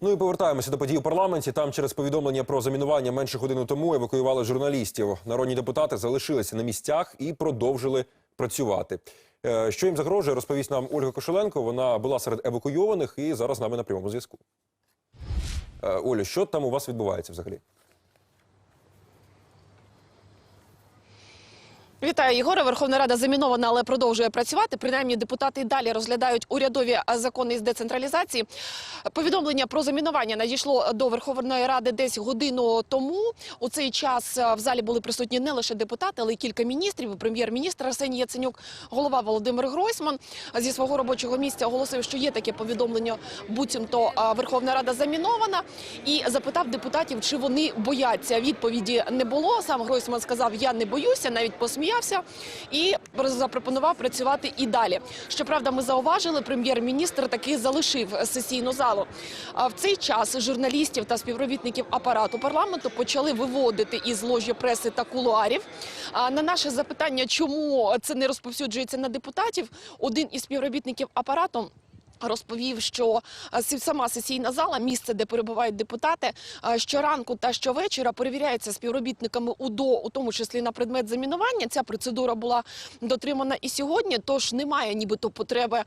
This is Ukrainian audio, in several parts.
Ну і повертаємося до подій у парламенті. Там через повідомлення про замінування менше години тому евакуювали журналістів. Народні депутати залишилися на місцях і продовжили працювати. Е, Що їм загрожує, розповість нам Ольга Кошеленко. Вона була серед евакуйованих і зараз з нами на прямому зв'язку. Е, Оля, що там у вас відбувається взагалі? Вітаю, Єгоре. Верховна Рада замінована, але продовжує працювати. Принаймні, депутати далі розглядають урядові закони із децентралізації. Повідомлення про замінування надійшло до Верховної Ради десь годину тому. У цей час в залі були присутні не лише депутати, але й кілька міністрів. Прем'єр-міністр Арсеній Яценюк, голова Володимир Гройсман зі свого робочого місця оголосив, що є таке повідомлення, буцімто Верховна Рада замінована, і запитав депутатів, чи вони бояться. Відповіді не було. Сам Гройсман сказав: Я не боюся, навіть посміявся і запропонував працювати і далі. Щоправда, ми зауважили, прем'єр-міністр таки залишив сесійну залу. В цей час журналістів та співробітників апарату парламенту почали виводити із ложі преси та кулуарів. На наше запитання, чому це не розповсюджується на депутатів, один із співробітників апарату. Розповів, що е, сама сесійна зала, місце, де перебувають депутати, е, щоранку та щовечора перевіряється співробітниками УДО, у тому числі на предмет замінування. Ця процедура була дотримана і сьогодні, тож немає нібито потреби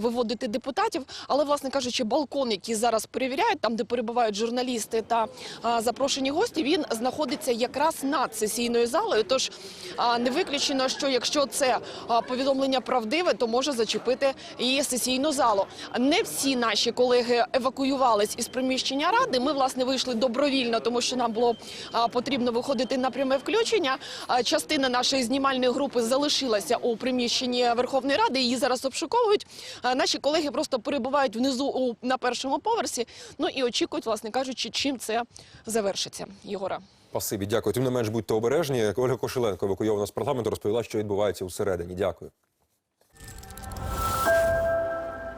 виводити депутатів. Але, власне кажучи, балкон, який зараз перевіряють, там де перебувають журналісти та запрошені гості, він знаходиться якраз над сесійною залою. Тож не виключено, що якщо це повідомлення правдиве, то може зачепити і сесійну залу. Не всі наші колеги евакуювались із приміщення ради. Ми власне вийшли добровільно, тому що нам було потрібно виходити на пряме включення. Частина нашої знімальної групи залишилася у приміщенні Верховної Ради. Її зараз обшуковують. Наші колеги просто перебувають внизу на першому поверсі. Ну і очікують, власне кажучи, чим це завершиться. Єгора. Спасибі, дякую. Тим не менш, будьте обережні. Ольга Кошеленко, евакуйована з парламенту, розповіла, що відбувається усередині. Дякую.